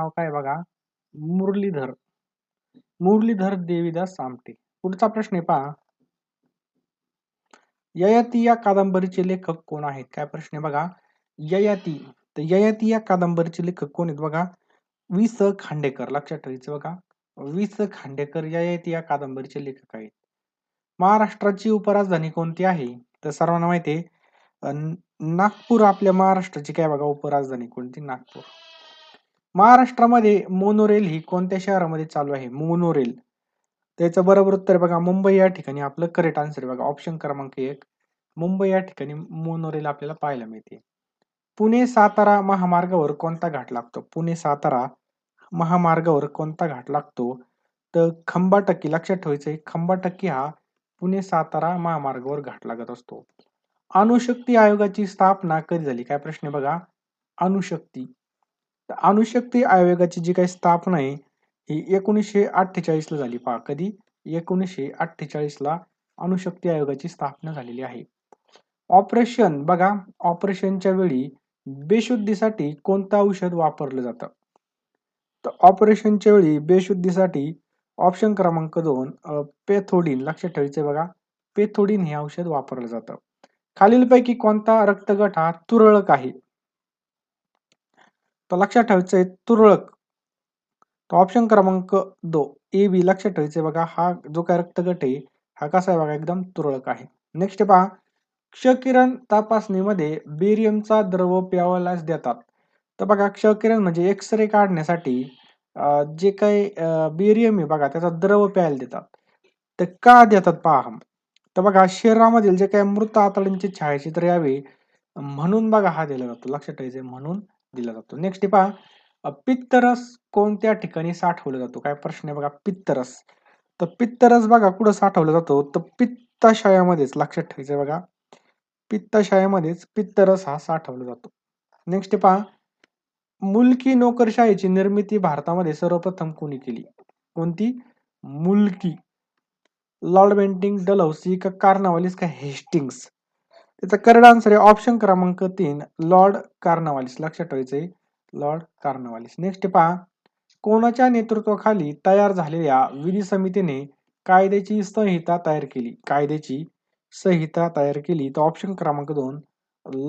नाव काय बघा? मुरलीधर. मुरलीधर देवीदास आमटे पुढचा प्रश्न आहे पहा. ययाती या कादंबरीचे लेखक कोण आहेत? काय प्रश्न आहे बघा? ययाती. तर ययाती या कादंबरीचे लेखक कोण आहेत बघा? वि. स. खांडेकर. लक्षात ठेवायचं बघा. वि. स. खांडेकर ययाती या कादंबरीचे लेखक आहेत. महाराष्ट्राची उपराजधानी कोणती आहे? तर सर्वांना माहिती आहे नागपूर आपल्या महाराष्ट्राची काय बघा? उपराजधानी कोणती? नागपूर. महाराष्ट्रामध्ये मोनोरेल ही कोणत्या शहरामध्ये चालू आहे? मोनोरेल. त्याचं बरोबर उत्तर बघा मुंबई या ठिकाणी आपलं करेक्ट आन्सर बघा. ऑप्शन क्रमांक एक. मुंबई या ठिकाणी मोनोरेल आपल्याला पाहायला मिळते. पुणे सातारा महामार्गावर कोणता घाट लागतो? पुणे सातारा महामार्गावर कोणता घाट लागतो? तर खंबाटक्की लक्षात ठेवायचंय खंबाटक्की हा पुणे सातारा महामार्गावर घाट लागत असतो. अणुशक्ती आयोगाची स्थापना कधी झाली? काय प्रश्न बघा? अणुशक्ती. तर अणुशक्ती आयोगाची जी काही स्थापना आहे ही एकोणीसशे अठ्ठेचाळीस ला झाली. पहा कधी? एकोणीसशे अठ्ठेचाळीसला अणुशक्ती आयोगाची स्थापना झालेली आहे. ऑपरेशन बघा ऑपरेशनच्या वेळी बेशुद्धीसाठी कोणतं औषध वापरलं जातं? तर ऑपरेशनच्या वेळी बेशुद्धीसाठी ऑप्शन क्रमांक दोन पेथोडीन लक्षात ठेवायचं बघा पेथोडीन हे औषध वापरलं जातं. खालीलपैकी कोणता रक्तगट हा तुरळक आहे? तर लक्षात ठेवायचंय तुरळक. तर ऑप्शन क्रमांक दो. ए बी लक्षात ठेवायचं बघा हा जो काय रक्तगट आहे हा कसा आहे बघा एकदम तुरळक आहे. नेक्स्ट पहा. क्षकिरण तपासणीमध्ये बेरियमचा द्रव प्यावल्यास देतात. तर बघा क्षकिरण म्हणजे एक्स रे काढण्यासाठी जे काही बेरियम आहे बघा त्याचा द्रव प्यायला देतात. तर का देतात पहा तर बघा शरीरामधील जे काही मृत आतड्यांचे छायाचित्र यावे म्हणून बघा हा दिला जातो. लक्षात ठेवायचे म्हणून दिला जातो. नेक्स्ट पहा पित्तरस कोणत्या ठिकाणी साठवला जातो? काय प्रश्न आहे बघा पित्तरस. तर पित्तरस बघा कुठं साठवला जातो? तर पित्ताशयामध्येच लक्षात ठेवायचं बघा. पित्ताशयामध्येच पित्तरस हा साठवला जातो. नेक्स्ट पहा मुलकी नोकरशाहीची निर्मिती भारतामध्ये सर्वप्रथम कोणी केली? कोणती? मुलकी. लॉर्ड बेंटिंग डलहौसी का कार्नावालिस का हेस्टिंग्स? त्याचा करड आन्सर आहे ऑप्शन क्रमांक तीन लॉर्ड कार्नावालिस लक्षात ठेवायचंय लॉर्ड कार्नावालिस नेक्स्ट पहा कोणाच्या नेतृत्वाखाली तयार झालेल्या विधी समितीने कायद्याची संहिता तयार केली? कायद्याची संहिता तयार केली. तर ऑप्शन क्रमांक दोन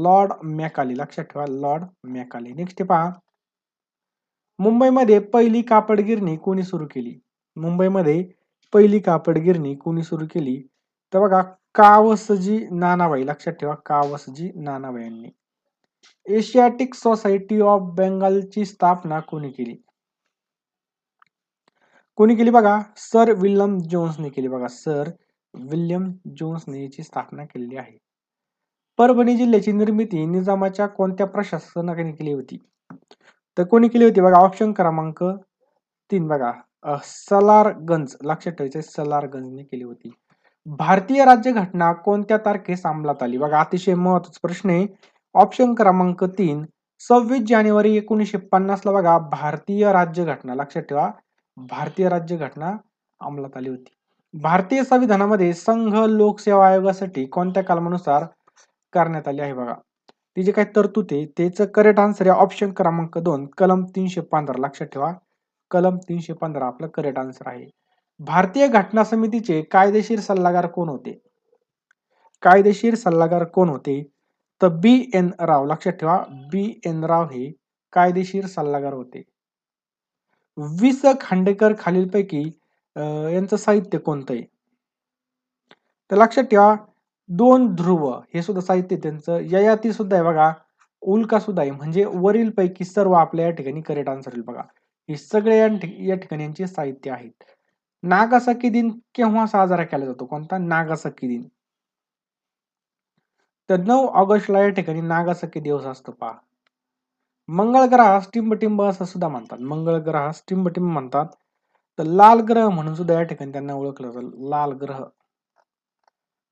लॉर्ड मॅकाली लक्षात ठेवा लॉर्ड मॅकाली नेक्स्ट पहा मुंबईमध्ये पहिली कापड गिरणी कोणी सुरू केली? मुंबईमध्ये पहिली कापड गिरणी कोणी सुरू केली? तर बघा कावसजी नानाबाई लक्षात ठेवा कावसजी नानाबाई यांनी. एशियाटिक सोसायटी ऑफ बेंगालची स्थापना कोणी केली? कोणी केली बघा? सर विल्यम जोन्सने केली बघा. सर विल्यम जोन्सने याची स्थापना केलेली आहे. परभणी जिल्ह्याची निर्मिती निजामाच्या कोणत्या प्रशासनाने केली होती? तर कोणी केली होती बघा? ऑप्शन क्रमांक तीन बघा. सलारगंज. लक्षात ठेवायचे सलारगंजने केली होती. भारतीय राज्यघटना कोणत्या तारखेस अंमलात आली? बघा अतिशय महत्त्वाचा प्रश्न आहे. ऑप्शन क्रमांक तीन सव्वीस जानेवारी एकोणीसशे पन्नासला बघा भारतीय राज्यघटना लक्षात ठेवा भारतीय राज्यघटना अंमलात आली होती. भारतीय संविधानामध्ये संघ लोकसेवा आयोगासाठी कोणत्या कलमानुसार करण्यात आली आहे बघा? ती जे काही तरतूद आहे त्याचं करेक्ट आन्सर आहे ऑप्शन क्रमांक दोन कलम तीनशे पंधरा. लक्षात ठेवा कलम तीनशे पंधरा आपलं करेक्ट आन्सर आहे. भारतीय घटना समितीचे कायदेशीर सल्लागार कोण होते? कायदेशीर सल्लागार कोण होते? तर बी एन राव लक्षात ठेवा बी एन राव हे कायदेशीर सल्लागार होते. वि स खांडेकर खालीलपैकी यांचं साहित्य कोणतं आहे? तर लक्षात ठेवा दोन ध्रुव हे सुद्धा साहित्य त्यांचं. ययाती सुद्धा आहे बघा उल्का सुद्धा आहे. म्हणजे वरील पैकी सर्व आपल्या या ठिकाणी करेक्ट आन्सर होईल बघा. हे सगळे या ठिकाणी यांचे साहित्य आहेत. नागासाकी दिन केव्हा साजरा केला जातो? कोणता? नागासाकी दिन. तर नऊ ऑगस्टला या ठिकाणी नागासाकी दिवस असतो पहा. मंगळ ग्रहास टिंबटिंब असं सुद्धा म्हणतात. मंगळ ग्रहास टिंबटिंब म्हणतात. तर लाल ग्रह म्हणून सुद्धा या ठिकाणी त्यांना ओळखलं जातं. लाल ग्रह.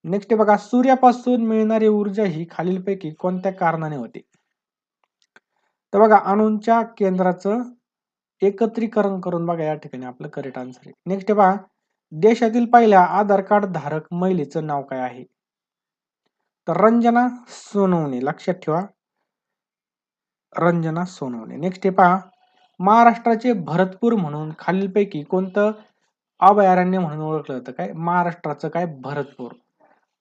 नेक्स्ट बघा सूर्यापासून मिळणारी ऊर्जा ही खालीलपैकी कोणत्या कारणाने होते? तर बघा अणूंच्या केंद्राचं एकत्रीकरण करून बघा या ठिकाणी आपलं करेक्ट आन्सर आहे. नेक्स्ट पहा देशातील पहिल्या आधार कार्ड धारक महिलेचं नाव काय आहे? तर रंजना सोनवणे लक्षात ठेवा. रंजना सोनवणे. नेक्स्ट पहा महाराष्ट्राचे भरतपूर म्हणून खालीलपैकी कोणतं अभयारण्य म्हणून ओळखलं जातं? काय? महाराष्ट्राचं काय? भरतपूर.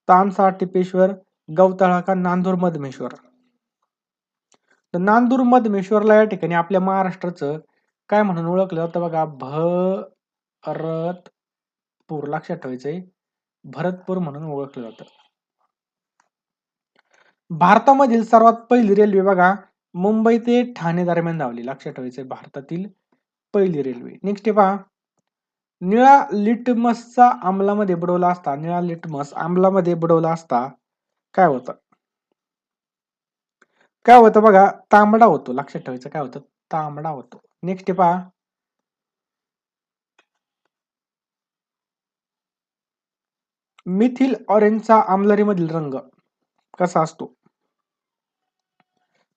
तामसा टिपेश्वर गवताळा का नांदूर मधमेश्वर? तर नांदूर मधमेश्वरला या ठिकाणी आपल्या महाराष्ट्राचं काय म्हणून ओळखलं? जातं बघा भरतपूर लक्षात ठेवायचंय. भरतपूर म्हणून ओळखलं जातं. भारतामधील सर्वात पहिली रेल्वे बघा मुंबई ते ठाणे दरम्यान धावली. लक्षात ठेवायचंय भारतातील पहिली रेल्वे. नेक्स्ट पहा. निळा लिटमसचा आम्लामध्ये बुडवला असता. निळा लिटमस आम्लामध्ये बुडवला असता. काय होतं? काय होतं बघा? तांबडा होतो. लक्षात ठेवायचं काय होतं? तांबडा होतो. नेक्स्ट पहा. मिथिल ऑरेंजचा आमलरीमधील रंग कसा असतो?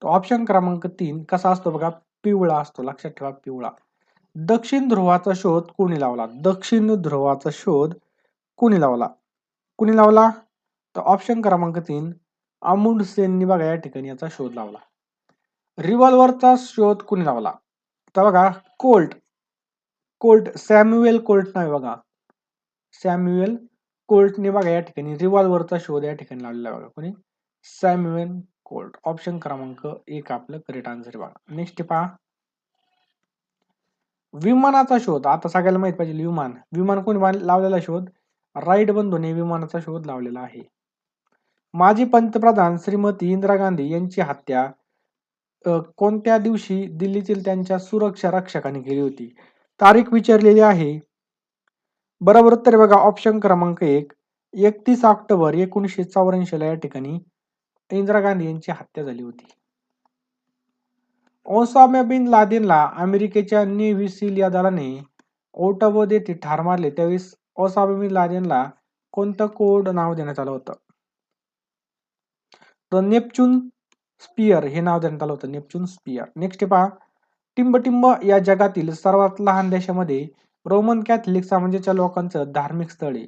तो ऑप्शन क्रमांक तीन कसा असतो बघा? पिवळा असतो. लक्षात ठेवा पिवळा. दक्षिण ध्रुवाचा शोध कोणी लावला? दक्षिण ध्रुवाचा शोध कोणी लावला? कोणी लावला? तर ऑप्शन क्रमांक तीन अमुंड सेननी बघा या ठिकाणी याचा शोध लावला. रिव्हॉल्वरचा शोध कोणी लावला? तर बघा कोल्ट. कोल्ट सॅम्युएल कोल्ट नाही बघा. सॅम्युएल कोल्टने बघा या ठिकाणी रिव्हॉल्वरचा शोध या ठिकाणी लावलेला बघा कोणी. Samuel Colt. ऑप्शन क्रमांक एक आपलं करेक्ट आन्सर बघा. नेक्स्ट पहा. विमानाचा शोध. आता सगळ्याला माहीत पाहिजे विमान. विमान कोणी लावलेला शोध? राईट बंधूने विमानाचा शोध लावलेला आहे. माजी पंतप्रधान श्रीमती इंदिरा गांधी यांची हत्या कोणत्या दिवशी दिल्लीतील त्यांच्या सुरक्षा रक्षकाने केली होती? तारीख विचारलेली आहे. बरोबर उत्तर बघा ऑप्शन क्रमांक एक एकतीस ऑक्टोबर एकोणीसशे चौऱ्याऐंशी ला या ठिकाणी इंदिरा गांधी यांची हत्या झाली होती. ओसामा बिन लादेनला अमेरिकेच्या नेव्ही सील या दलाने ओटाबोध येथे ठार मारले. त्यावेळेस ओसामा बिन लादेनला कोणतं कोड नाव देण्यात आलं होतं? तर नेपच्यून स्पियर हे नाव देण्यात आलं होतं नेपच्यून स्पियर. नेक्स्ट पहा टिंबटिंब या जगातील सर्वात लहान देशामध्ये रोमन कॅथलिक समाजाच्या लोकांचं धार्मिक स्थळ आहे.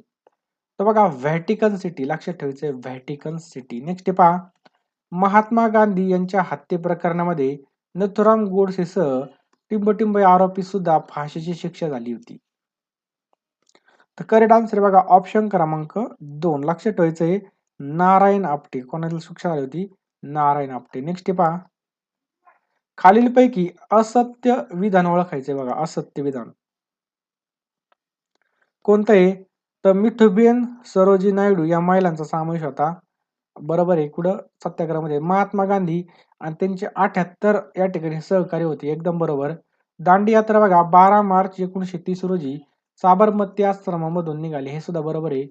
तर बघा व्हॅटिकन सिटी लक्षात ठेवायचं व्हॅटिकन सिटी. नेक्स्ट पहा महात्मा गांधी यांच्या हत्ये प्रकरणामध्ये नथुराम गोडसेसह टिंबटिंब आरोपी सुद्धा फाशीची शिक्षा झाली होती. तर करेक्ट आन्सर बघा ऑप्शन क्रमांक दोन. लक्षात ठेवायचंय नारायण आपटे. कोणाला शिक्षा झाली होती? नारायण आपटे. नेक्स्ट पहा. खालीलपैकी असत्य विधान ओळखायचे बघा असत्य विधान. कोणतं आहे तर मिठुबेन सरोजी नायडू या महिलांचा समावेश होता. बरोबर आहे कुठं? सत्याग्रहामध्ये. महात्मा गांधी आणि त्यांचे अठ्याहत्तर या ठिकाणी सहकारी होते एकदम बरोबर. दांडी यात्रा बघा बारा मार्च एकोणीशे तीस रोजी साबरमती आश्रमामधून निघाले. हे सुद्धा बरोबर आहे.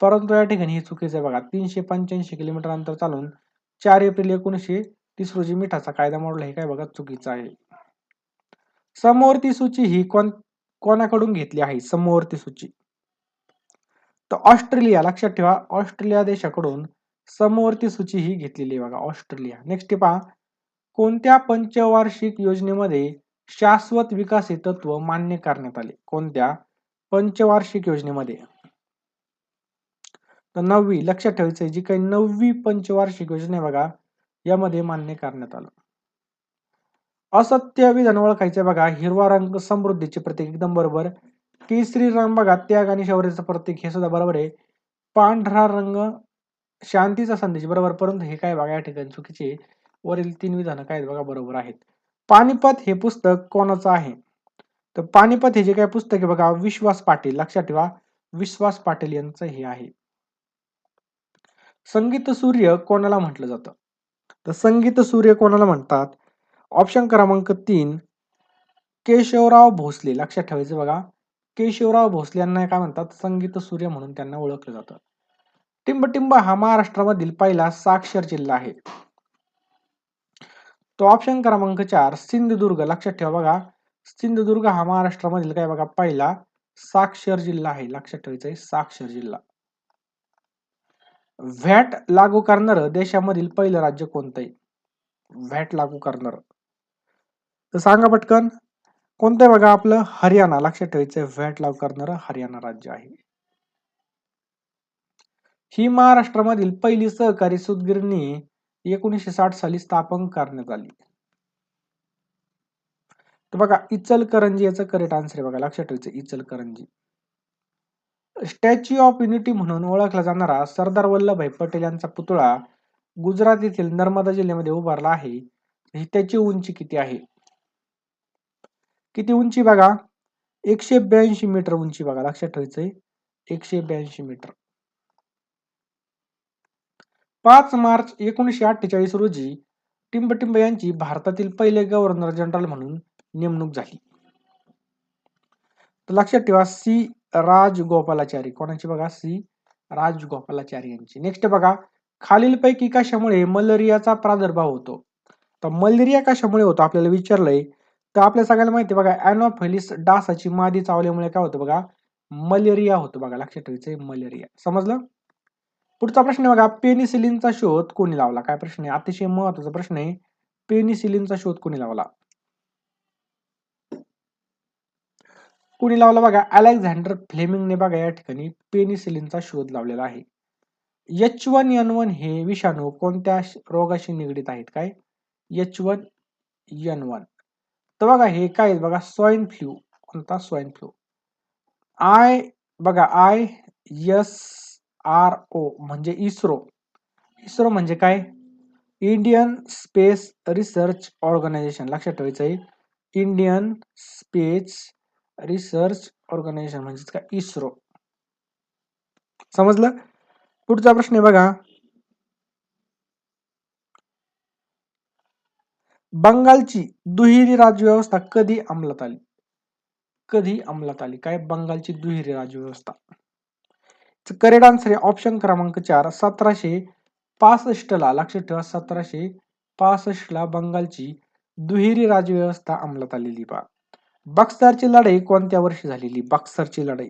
परंतु या ठिकाणी हे चुकीचं आहे बघा. तीनशे पंच्याऐंशी किलोमीटर अंतर चालून चार एप्रिल एकोणीसशे तीस रोजी मिठाचा कायदा मोडला. हे काय बघा चुकीचं आहे. समवर्ती सूची ही कोण कोणाकडून घेतली आहे? समवर्ती सूची. तर ऑस्ट्रेलिया लक्षात ठेवा ऑस्ट्रेलिया देशाकडून समवर्ती सूची ही घेतलेली आहे बघा ऑस्ट्रेलिया. नेक्स्ट पहा कोणत्या पंचवार्षिक योजनेमध्ये शाश्वत विकास तत्व मान्य करण्यात आले? कोणत्या? पंचवार्षिक योजनेमध्ये. तर नववी लक्षात ठेवायचं जी काही नववी पंचवार्षिक योजना आहे बघा यामध्ये मान्य करण्यात आलं. असत्य विधान ओळखायचं बघा हिरवा रंग समृद्धीचे प्रतीक एकदम बरोबर. केसरी रंग बघा त्याग आणि शौर्याचं प्रतीक हे सुद्धा बरोबर आहे. पांढरा रंग शांतीचा संदेश बरोबर. परंतु हे काय बघा या ठिकाणी चुकीचे वरील तीन विधानं काय बघा बरोबर आहेत. पानिपत हे पुस्तक कोणाचं आहे? तर पानिपत हे जे काय पुस्तक आहे बघा विश्वास पाटील लक्षात ठेवा. विश्वास पाटील यांचं हे आहे. संगीत सूर्य कोणाला म्हटलं जातं? तर संगीत सूर्य कोणाला म्हणतात? ऑप्शन क्रमांक तीन केशवराव भोसले. लक्षात ठेवायचं बघा. केशवराव भोसले यांना काय म्हणतात? संगीत सूर्य म्हणून त्यांना ओळखलं जातं. टिंबटिंब हा महाराष्ट्रामधील पहिला साक्षर जिल्हा आहे. तो ऑप्शन क्रमांक चार सिंधुदुर्ग. लक्षात ठेवा बघा. सिंधुदुर्ग हा महाराष्ट्रामधील काय बघा? पहिला साक्षर जिल्हा आहे. लक्षात ठेवायचा आहे साक्षर जिल्हा. व्हॅट लागू करणार देशामधील पहिलं राज्य कोणतं आहे व्हॅट लागू करणार. तर सांगा पटकन कोणतं बघा आपलं? हरियाणा. लक्षात ठेवायचं व्हॅट लागू करणार हरियाणा राज्य आहे. ही महाराष्ट्रामधील पहिली सहकारी सुदगिरणी एकोणीसशे साठ साली स्थापन करण्यात आली. तर बघा इचलकरंजी याचं करेक्ट आन्सर आहे बघा. लक्षात ठेवायचं इचलकरंजी. स्टॅच्यू ऑफ युनिटी म्हणून ओळखला जाणारा सरदार वल्लभभाई पटेल यांचा पुतळा गुजरात येथील नर्मदा जिल्ह्यामध्ये उभारला आहे. ही त्याची उंची किती आहे? किती उंची बघा? एकशे ब्याऐंशी मीटर उंची बघा लक्षात ठेवायचंय. एकशे ब्याऐंशी मीटर. पाच मार्च एकोणीशे अठ्ठेचाळीस रोजी टिंबटिंब यांची भारतातील पहिले गव्हर्नर जनरल म्हणून नेमणूक झाली. तर लक्षात ठेवा सी राजगोपालाचारी. कोणाची बघा? सी. राजगोपालाचारी यांची. नेक्स्ट बघा. खालीलपैकी कशामुळे मलेरियाचा प्रादुर्भाव होतो? तर मलेरिया कशामुळे होतो? आपल्याला विचारलंय. तर आपल्या सगळ्यांना माहिती बघा अॅनोफेलिस डासाची मादी चावल्यामुळे काय होतं बघा? मलेरिया होतो बघा. लक्षात ठेवायचंय मलेरिया. समजलं? पुढचा प्रश्न आहे बघा पेनिसिलिनचा शोध कोणी लावला? काय प्रश्न आहे? अतिशय महत्त्वाचा प्रश्न आहे. पेनिसिलिनचा शोध कोणी लावला? कुणी लावला बघा अलेक्झांडर फ्लेमिंगने बघा या ठिकाणी पेनिसिलिनचा शोध लावलेला आहे. एच वन एन वन हे विषाणू कोणत्या रोगाशी निगडीत आहेत काय? H one N one. तर बघा हे काय बघा स्वाईन फ्लू कोणता स्वाईन फ्लू? आय बघा आय एस आर ओ म्हणजे इस्रो. इस्रो म्हणजे काय? Indian space research organisation. लक्षात ठेवायचं आहे इंडियन स्पेस रिसर्च ऑर्गनायझेशन म्हणजे का इस्रो. समजलं? पुढचा प्रश्न आहे बघा. बंगालची दुहेरी राज्यव्यवस्था कधी अंमलात आली? कधी अंमलात आली? काय? बंगालची दुहेरी राज्यव्यवस्था. करेक्ट आन्सर आहे ऑप्शन क्रमांक चार. सतराशे पासष्ट ला लक्षात ठेवा सतराशे पासष्ट ला बंगालची दुहेरी राज्यव्यवस्था अंमलात आलेली पहा. बक्सरची लढाई कोणत्या वर्षी झालेली? बक्सरची लढाई.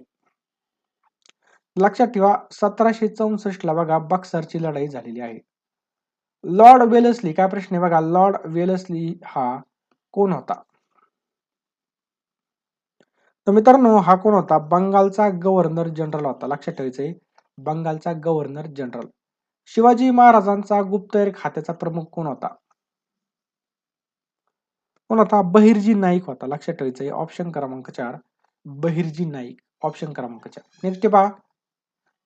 लक्षात ठेवा सतराशे चौसष्ट ला बघा बक्सरची लढाई झालेली आहे. लॉर्ड वेलसली काय प्रश्न आहे बघा? लॉर्ड वेलसली हा कोण होता? तर मित्रांनो हा कोण होता? बंगालचा गव्हर्नर जनरल होता. लक्षात ठेवायचंय बंगालचा गव्हर्नर जनरल. शिवाजी महाराजांचा गुप्तहेर खात्याचा प्रमुख कोण होता? कोण होता बहिर्जी नाईक होता लक्षात ठेवायचंय ऑप्शन क्रमांक चार. बहिर्जी नाईक ऑप्शन क्रमांक चार. नेक्स्ट पहा.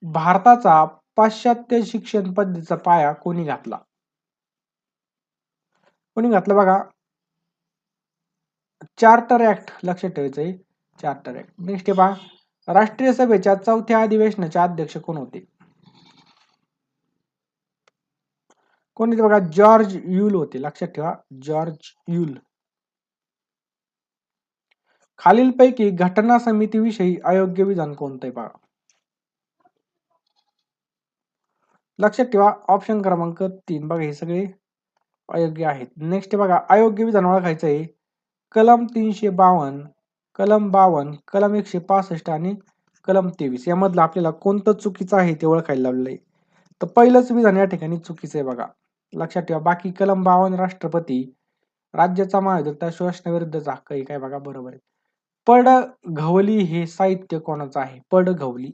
भारताचा पाश्चात्य शिक्षण पद्धतीचा पाया कोणी घातला? कोणी घातलं बघा? चार्टर ऍक्ट लक्षात ठेवायचंय चार्टर ऍक्ट नेक्स्ट पहा. राष्ट्रीय सभेच्या चौथ्या अधिवेशनाचे अध्यक्ष कोण होते? कोणी बघा? जॉर्ज युल होते लक्षात ठेवा. George Yule. खालीलपैकी घटना समितीविषयी अयोग्य विधान कोणते पहा. बघा लक्षात ठेवा ऑप्शन क्रमांक तीन. बघा हे सगळे अयोग्य आहेत. नेक्स्ट बघा अयोग्य विधान ओळखायचं आहे. कलम तीनशे बावन्न कलम बावन्न कलम एकशे पासष्ट आणि कलम तेवीस. यामधलं आपल्याला कोणतं चुकीचं आहे ते ओळखायला लावलेलं आहे. तर पहिलंच विधान या ठिकाणी चुकीचं आहे बघा. लक्षात ठेवा बाकी कलम बावन्न राष्ट्रपती राज्याचा महायुद्ध शोषणाविरुद्धचा हक्क आहे. काय बघा बरोबर आहे. पड घवली हे साहित्य कोणाचं आहे? पड घवली.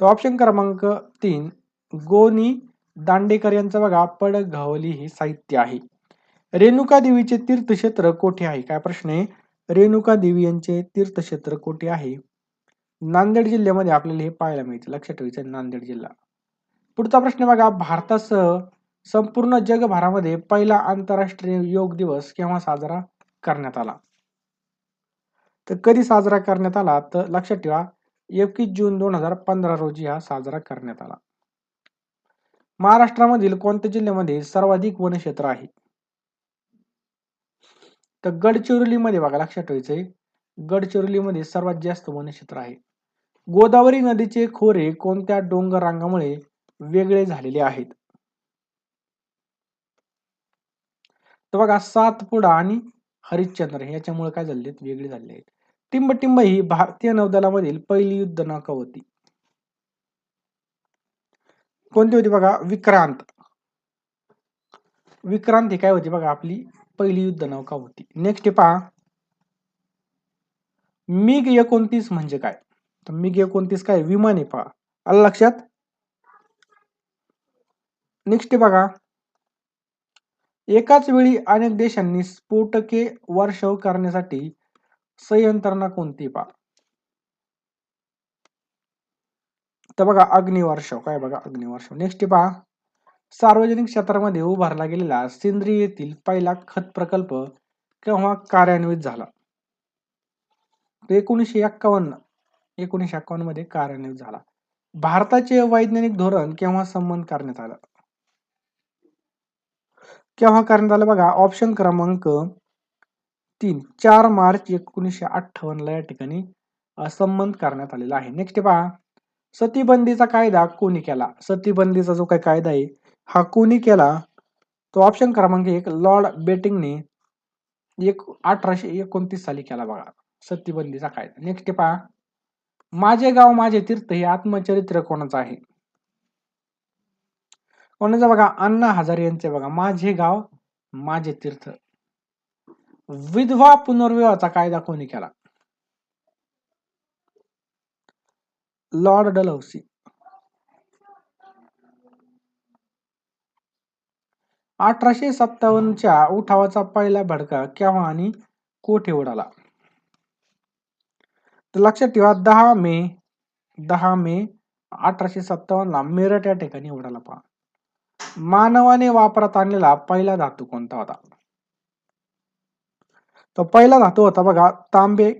तर ऑप्शन क्रमांक तीन गोनी दांडेकर यांचं बघा पड घवली हे साहित्य आहे. रेणुका देवीचे तीर्थक्षेत्र कोठे आहे? काय प्रश्न आहे? रेणुका देवी यांचे तीर्थक्षेत्र कोठे आहे? नांदेड जिल्ह्यामध्ये आपल्याला हे पाहायला मिळते. लक्षात ठेवायचं नांदेड जिल्हा. पुढचा प्रश्न बघा भारतासह संपूर्ण जगभरामध्ये पहिला आंतरराष्ट्रीय योग दिवस केव्हा साजरा करण्यात आला? तर कधी साजरा करण्यात आला? तर लक्षात ठेवा एकवीस जून दोन हजार पंधरा रोजी हा साजरा करण्यात आला. महाराष्ट्रामधील कोणत्या जिल्ह्यामध्ये सर्वाधिक वनक्षेत्र आहे? तर गडचिरोलीमध्ये बघा लक्षात ठेवायचंय. गडचिरोलीमध्ये सर्वात जास्त वनक्षेत्र आहे. गोदावरी नदीचे खोरे कोणत्या डोंगर रांगामुळे वेगळे झालेले आहेत? तर बघा सातपुडा आणि हरिश्चंद्र याच्यामुळे काय झाले वेगळे झाले आहेत. टिंबटिंब ही भारतीय नौदलामधील पहिली युद्ध नौका होती. कोणती होती बघा? विक्रांत. विक्रांत ही काय होती बघा? आपली पहिली युद्ध नौका होती. नेक्स्ट पहा. मिग एकोणतीस म्हणजे काय? तर मिग एकोणतीस काय? विमान आहे पहा. आलं लक्षात? नेक्स्ट बघा. एकाच वेळी अनेक देशांनी स्फोटके वर्षाव करण्यासाठी संयंत्रणा कोणती पा तर बघा अग्निवर्षाव काय बघा अग्निवर्षाव नेक्स्ट पहा. सार्वजनिक क्षेत्रामध्ये उभारला गेलेला सेंद्रिय येथील पहिला खत प्रकल्प केव्हा कार्यान्वित झाला? एकोणीसशे एक्कावन्न एकोणीसशे एक्कावन्नमध्ये कार्यान्वित झाला. भारताचे वैज्ञानिक धोरण केव्हा संबंध करण्यात आलं? केव्हा करण्यात आलं बघा ऑप्शन क्रमांक तीन चार मार्च एकोणीसशे अठ्ठावन्नला या ठिकाणी संबंध करण्यात आलेला आहे. नेक्स्ट पहा. सतीबंदीचा कायदा कोणी केला? सतीबंदीचा जो काही कायदा आहे हा कोणी केला? तो ऑप्शन क्रमांक एक लॉर्ड बेटिंगने एक अठराशे एकोणतीस साली केला बघा. सतीबंदीचा कायदा. नेक्स्ट पहा. माझे गाव माझे तीर्थ हे आत्मचरित्र कोणाचं आहे? कोणाचं बघा? अण्णा हजारे यांचे बघा. माझे गाव माझे तीर्थ. विधवा पुनर्विवाहाचा कायदा कोणी केला? Lord Dalhousie. अठराशे सत्तावन्नच्या उठावाचा पहिला भडका केव्हा आणि कोठे उडाला? तर लक्षात ठेवा दहा मे दहा मे अठराशे सत्तावन्न ला मेरठ या ठिकाणी उडाला पहा. मानवाने वापरात आणलेला पहिला धातू कोणता होता? तो पहिला धातू होता बघा तांबे.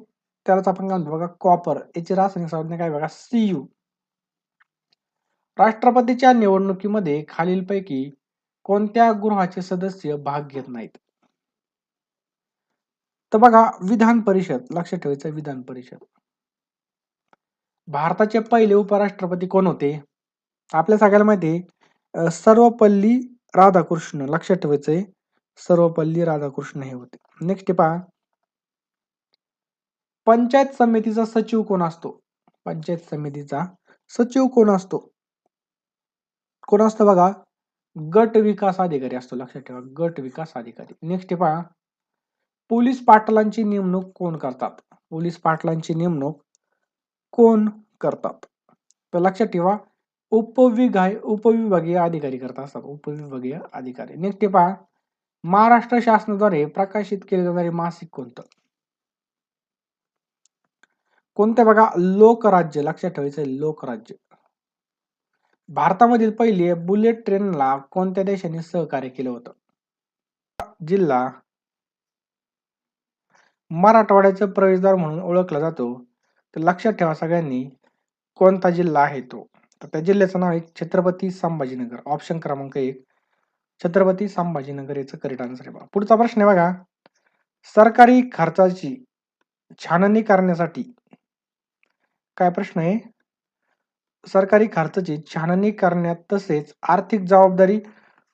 त्यालाच आपण काय म्हणतो बघा कॉपर याची रासायनिक संज्ञा काय बघा सीयू राष्ट्रपतीच्या निवडणुकीमध्ये खालीलपैकी कोणत्या गृहाचे सदस्य भाग घेत नाहीत? तर बघा विधान परिषद. लक्षात ठेवायचं विधान परिषद. भारताचे पहिले उपराष्ट्रपती कोण होते? आपल्या सगळ्याला माहिती सर्वपल्ली राधाकृष्ण. लक्षात ठेवायचंय. सर्वपल्ली राधाकृष्ण हे होते. नेक्स्ट पहा. पंचायत समितीचा सचिव कोण असतो? पंचायत समितीचा सचिव कोण असतो? कोण असतो बघा? गट विकास अधिकारी असतो. लक्षात ठेवा गट विकास अधिकारी. नेक्स्ट पहा. पोलीस पाटलांची नेमणूक कोण करतात? पोलीस पाटलांची नेमणूक कोण करतात? तर लक्षात ठेवा उपविभाग उपविभागीय अधिकारी करत असतात. उपविभागीय अधिकारी. नेक्स्ट पहा. महाराष्ट्र शासनाद्वारे प्रकाशित केले जाणारे मासिक कोणतं? कोणते बघा? लोकराज्य. लक्षात ठेवायचं लोकराज्य. भारतामधील पहिले बुलेट ट्रेनला कोणत्या देशाने सहकार्य केलं होतं? जिल्हा. मराठवाड्याचा प्रवेशद्वार म्हणून ओळखला जातो. तर लक्षात ठेवा सगळ्यांनी कोणता जिल्हा आहे तो? तर त्या जिल्ह्याचं नाव आहे छत्रपती संभाजीनगर. ऑप्शन क्रमांक एक. छत्रपती संभाजीनगर याचं करेक्ट आन्सर आहे बघा पुढचा प्रश्न आहे बघा. सरकारी खर्चाची छाननी करण्यासाठी काय प्रश्न आहे? सरकारी खर्चाची छाननी करण्यात तसेच आर्थिक जबाबदारी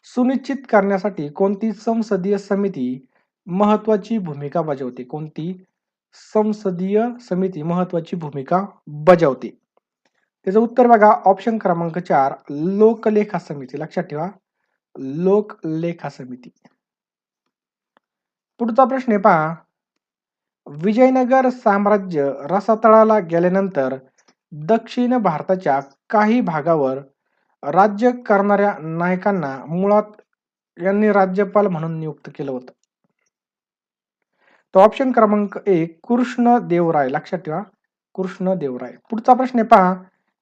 सुनिश्चित करण्यासाठी कोणती संसदीय समिती महत्वाची भूमिका बजावते? कोणती संसदीय समिती महत्वाची भूमिका बजावते? त्याचं उत्तर बघा. ऑप्शन क्रमांक चार लोकलेखा समिती. लक्षात ठेवा. लोकलेखा समिती. पुढचा प्रश्न आहे पहा. विजयनगर साम्राज्य रसातळाला गेल्यानंतर दक्षिण भारताच्या काही भागावर राज्य करणाऱ्या नायकांना मुळात यांनी राज्यपाल म्हणून नियुक्त केलं होतं. तो ऑप्शन क्रमांक एक कृष्ण देवराय. लक्षात ठेवा. कृष्ण देवराय. पुढचा प्रश्न आहे पहा.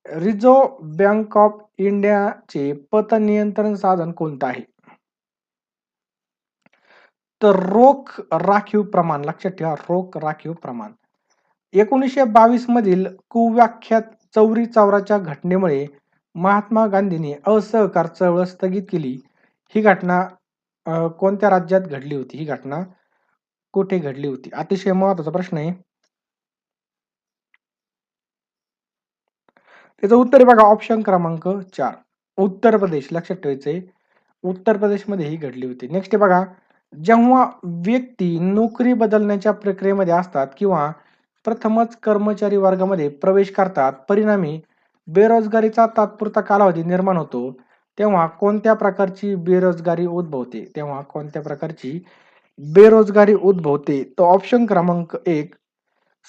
रिझर्व्ह बँक ऑफ इंडियाचे पतनियंत्रण साधन कोणतं आहे? तर रोख राखीव प्रमाण लक्षात ठेवा रोख राखीव प्रमाण. एकोणीसशे बावीस मधील कुव्याख्यात चौरी चौराच्या घटनेमुळे महात्मा गांधींनी असहकार चळवळ स्थगित केली. ही घटना कोणत्या राज्यात घडली होती? ही घटना कुठे घडली होती? अतिशय महत्त्वाचा प्रश्न आहे. त्याचं उत्तर बघा ऑप्शन क्रमांक चार. उत्तर प्रदेश लक्षात ठेवायचंय. उत्तर प्रदेशमध्ये ही घडली होती. नेक्स्ट बघा जेव्हा व्यक्ती नोकरी बदलण्याच्या प्रक्रियेमध्ये असतात किंवा प्रथमच कर्मचारी वर्गामध्ये प्रवेश करतात परिणामी बेरोजगारीचा तात्पुरता कालावधी निर्माण होतो तेव्हा कोणत्या प्रकारची बेरोजगारी उद्भवते? तेव्हा कोणत्या प्रकारची बेरोजगारी उद्भवते? तो ऑप्शन क्रमांक एक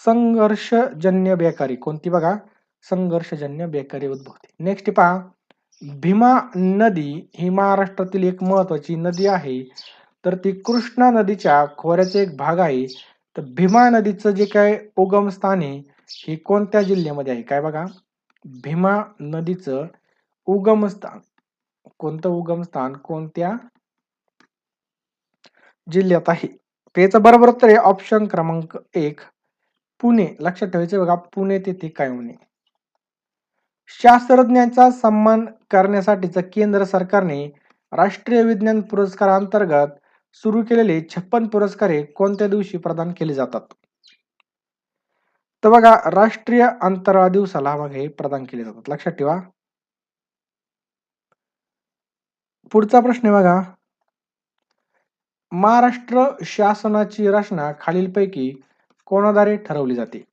संघर्षजन्य बेकारी. कोणती बघा? संघर्षजन्य बेकारी उद्भवते. नेक्स्ट पहा. भीमा नदी ही महाराष्ट्रातील एक महत्वाची नदी आहे. तर ती कृष्णा नदीच्या खोऱ्याचा एक भाग आहे. तर भीमा नदीचं जे काय उगम स्थान आहे हे कोणत्या जिल्ह्यामध्ये आहे? काय बघा. भीमा नदीचं उगम स्थान. कोणतं उगम स्थान? कोणत्या जिल्ह्यात आहे? त्याचं बरोबर उत्तर आहे. ऑप्शन क्रमांक एक. पुणे. लक्षात ठेवायचं बघा. पुणे तेथे काय होणे? शास्त्रज्ञांचा सन्मान करण्यासाठीच केंद्र सरकारने राष्ट्रीय विज्ञान पुरस्कारांतर्गत सुरू केलेले छप्पन पुरस्कार हे कोणत्या दिवशी प्रदान केले जातात? तर बघा राष्ट्रीय अंतराळ दिवसाला बघा हे प्रदान केले जातात. लक्षात ठेवा. पुढचा प्रश्न आहे बघा. महाराष्ट्र शासनाची रचना खालीलपैकी कोणाद्वारे ठरवली जाते?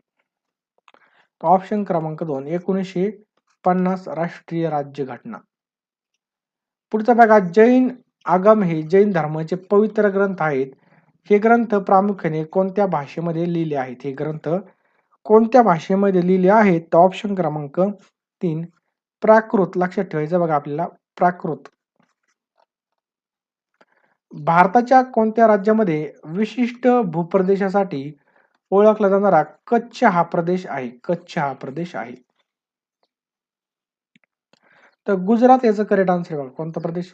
ऑप्शन क्रमांक दोन एकोणीसशे पन्नास राष्ट्रीय राज्य घटना. पुढचा बघा जैन आगम हे जैन धर्माचे पवित्र ग्रंथ आहेत. हे ग्रंथ प्रामुख्याने कोणत्या भाषेमध्ये लिहिले आहेत? हे ग्रंथ कोणत्या भाषेमध्ये लिहिले आहेत? तर ऑप्शन क्रमांक तीन प्राकृत. लक्षात ठेवायचं बघा आपल्याला प्राकृत. भारताच्या कोणत्या राज्यामध्ये विशिष्ट भूप्रदेशासाठी ओळखला जाणारा कच्छ हा प्रदेश आहे? कच्छ हा प्रदेश आहे. तर गुजरात याचं करेक्ट आन्सर बघा कोणता प्रदेश?